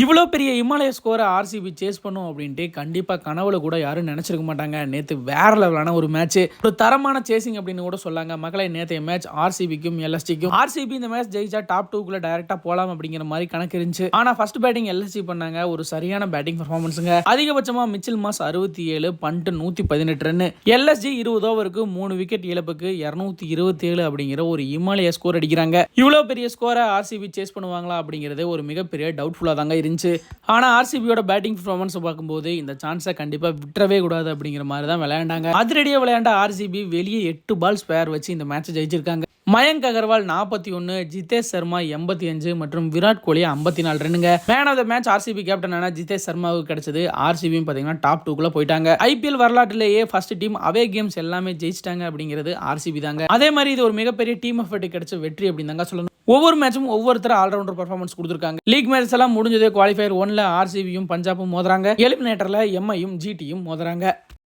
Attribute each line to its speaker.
Speaker 1: இவ்வளோ பெரிய இமாலய ஸ்கோரை ஆர்சிபி சேஸ் பண்ணும் அப்படின்ட்டு கண்டிப்பாக கனவுல கூட யாரும் நினச்சிருக்க மாட்டாங்க. நேற்று வேற லெவலான ஒரு மேட்ச் ஒரு தரமான சேசிங் அப்படின்னு கூட சொல்லாங்க. மக்களை நேற்றைய மேட்ச் ஆர்சிபிக்கும் எல்எஸ்டிக்கும் ஆர்சிபி இந்த மேட்ச் ஜெயிச்சா டாப் டூக்குள்ள டைரக்டா போலாம் அப்படிங்கிற மாதிரி கணக்கு இருந்துச்சு. ஆனால் ஃபர்ஸ்ட் பேட்டிங் எல்எஸ்டி பண்ணாங்க. ஒரு சரியான பேட்டிங் பர்ஃபார்மன்ஸுங்க அதிகபட்சமாக மிச்சில் மாஸ் அறுபத்தி ஏழு பண்ட்டு நூற்றி பதினெட்டு ரன் எல்எஸ்ஜி இருபது ஓவருக்கு மூணு விக்கெட் இழப்புக்கு இரநூத்தி இருபத்தி ஏழு அப்படிங்கிற ஒரு இமாலய ஸ்கோர் அடிக்கிறாங்க. இவ்வளோ பெரிய ஸ்கோரை ஆர்சிபி சேஸ் பண்ணுவாங்களா அப்படிங்கிறது ஒரு மிகப்பெரிய டவுட்ஃபுல்லாக தாங்க இருந்துச்சு. ஆனால் ஆர்சிபியோட பேட்டிங் பர்ஃபார்மன்ஸ் பார்க்கும்போது இந்த சான்ஸை கண்டிப்பாக விட்டுறவே கூடாது அப்படிங்கிற மாதிரி தான் விளையாண்டாங்க. அதிரடியாக விளையாண்ட ஆர்சிபி வெளியே எட்டு பால் ஸ்பேர் வச்சு இந்த மேட்சை ஜெயிச்சிருக்காங்க. மயங்க் அகர்வால் நாற்பத்தி ஒன்று ஜிதேஷ் சர்மா எண்பத்தி அஞ்சு மற்றும் விராட் கோலி ஐம்பத்தி நாலு ரன்னுங்க. Man of the match RCB கேப்டனான Jitesh சர்மாவுக்கு கிடைச்சது ஆர்சிபியும் பார்த்தீங்கன்னா டாப் டூக்குள்ள போயிட்டாங்க. ஐபிஎல் வரலாற்றிலேயே ஃபர்ஸ்ட் டீம் அவே கேம்ஸ் எல்லாமே ஜெயிச்சிட்டாங்க அப்படிங்கிறது ஆர்சிபி தாங்க. அதே மாதிரி இது ஒரு மிகப்பெரிய டீம் எஃபர்ட் கிடைச்ச வெற்றி அப்படின்னு தாங்க சொல்லணும். ஒவ்வொரு மேட்சும் ஒவ்வொருத்தர் ஆல்ரவுண்டர் பர்ஃபார்மன்ஸ் கொடுத்துருக்காங்க. லீக் மேட்ச் எல்லாம் முடிஞ்சது குவாலிஃபயர் ஒன்ல ஆர்சிபியும் பஞ்சாபும் மோதுறாங்க. எலிமினேட்டர்ல எம்ஐயும் ஜிடியும் மோதுறாங்க.